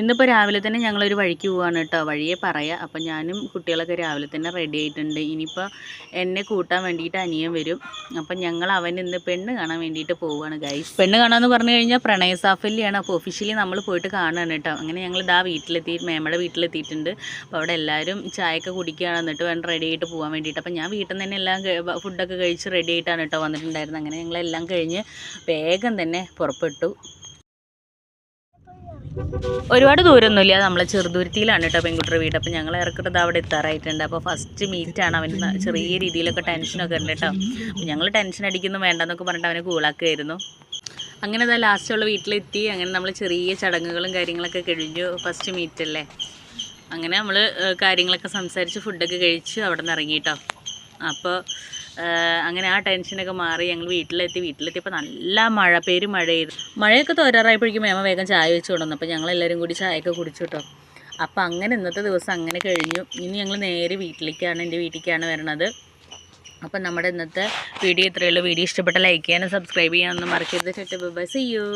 ഇന്നിപ്പോൾ രാവിലെ തന്നെ ഞങ്ങളൊരു വഴിക്ക് പോവാണ് കേട്ടോ. വഴിയെ പറയാം. അപ്പം ഞാനും കുട്ടികളൊക്കെ രാവിലെ തന്നെ റെഡി ആയിട്ടുണ്ട്. ഇനിയിപ്പോൾ എന്നെ കൂട്ടാൻ വേണ്ടിയിട്ട് അനിയൻ വരും. അപ്പം ഞങ്ങൾ അവൻ ഇന്ന് പെണ്ണ് കാണാൻ വേണ്ടിയിട്ട് പോവുകയാണ് ഗൈസ് പെണ്ണ് കാണാമെന്ന് പറഞ്ഞു കഴിഞ്ഞാൽ പ്രണയ സാഫല്യാണ്. അപ്പോൾ ഒഫീഷ്യലി നമ്മൾ പോയിട്ട് കാണുകയാണ് കേട്ടോ. അങ്ങനെ ഞങ്ങൾ ഇതാ വീട്ടിലെത്തി മേമയുടെ വീട്ടിലെത്തിയിട്ടുണ്ട്. അപ്പോൾ അവിടെ എല്ലാവരും ചായയൊക്കെ കുടിക്കുകയാണ്. എന്നിട്ട് വേണം റെഡി ആയിട്ട് പോകാൻ വേണ്ടിയിട്ട്. അപ്പം ഞാൻ വീട്ടിൽ നിന്ന് തന്നെ എല്ലാം ഫുഡൊക്കെ കഴിച്ച് റെഡി ആയിട്ടാണ് കേട്ടോ വന്നിട്ടുണ്ടായിരുന്നത്. അങ്ങനെ ഞങ്ങളെല്ലാം കഴിഞ്ഞ് വേഗം തന്നെ പുറപ്പെട്ടു. ഒരുപാട് ദൂരമൊന്നുമില്ല നമ്മളെ ചെറുതുരുത്തിയിലാണ് കേട്ടോ പെൺകുട്ടിയുടെ വീട്. അപ്പോൾ ഞങ്ങൾ ഇറക്കിട്ടത് അവിടെ എത്താറായിട്ടുണ്ട്. അപ്പോൾ ഫസ്റ്റ് മീറ്റാണ് അവന് ന- ചെറിയ രീതിയിലൊക്കെ ടെൻഷനൊക്കെ ഉണ്ട് കേട്ടോ അപ്പോൾ ഞങ്ങൾ ടെൻഷൻ അടിക്കുന്നു വേണ്ടെന്നൊക്കെ പറഞ്ഞിട്ട് അവനെ കൂളാക്കുമായിരുന്നു അങ്ങനെ അതാ ലാസ്റ്റുള്ള വീട്ടിലെത്തി. അങ്ങനെ നമ്മൾ ചെറിയ ചടങ്ങുകളും കാര്യങ്ങളൊക്കെ കഴിഞ്ഞു ഫസ്റ്റ് മീറ്റ് അല്ലേ. അങ്ങനെ നമ്മൾ കാര്യങ്ങളൊക്കെ സംസാരിച്ച് ഫുഡൊക്കെ കഴിച്ച് അവിടെ നിന്ന് ഇറങ്ങി കേട്ടോ അപ്പോൾ അങ്ങനെ ആ ടെൻഷനൊക്കെ മാറി ഞങ്ങൾ വീട്ടിലെത്തി. വീട്ടിലെത്തിയപ്പോൾ നല്ല മഴ പേര് മഴയായിരുന്നു. മഴയൊക്കെ തോരാറായപ്പോഴേക്കും മേമ വേഗം ചായ വെച്ച് കൊണ്ടുവന്നു. അപ്പോൾ ഞങ്ങളെല്ലാവരും കൂടി ചായയൊക്കെ കുടിച്ചു കേട്ടോ അപ്പോൾ അങ്ങനെ ഇന്നത്തെ ദിവസം അങ്ങനെ കഴിഞ്ഞു. ഇനി ഞങ്ങൾ നേരെ വീട്ടിലേക്കാണ് എന്റെ വീട്ടിലേക്കാണ് വരണത്. അപ്പം നമ്മുടെ ഇന്നത്തെ വീഡിയോ ഇത്രയുള്ളൂ വീഡിയോ ഇഷ്ടപ്പെട്ട ലൈക്ക് ചെയ്യാനും സബ്സ്ക്രൈബ് ചെയ്യാനൊന്നും മറക്കരുത്. ചേട്ടാ ബൈ സി യു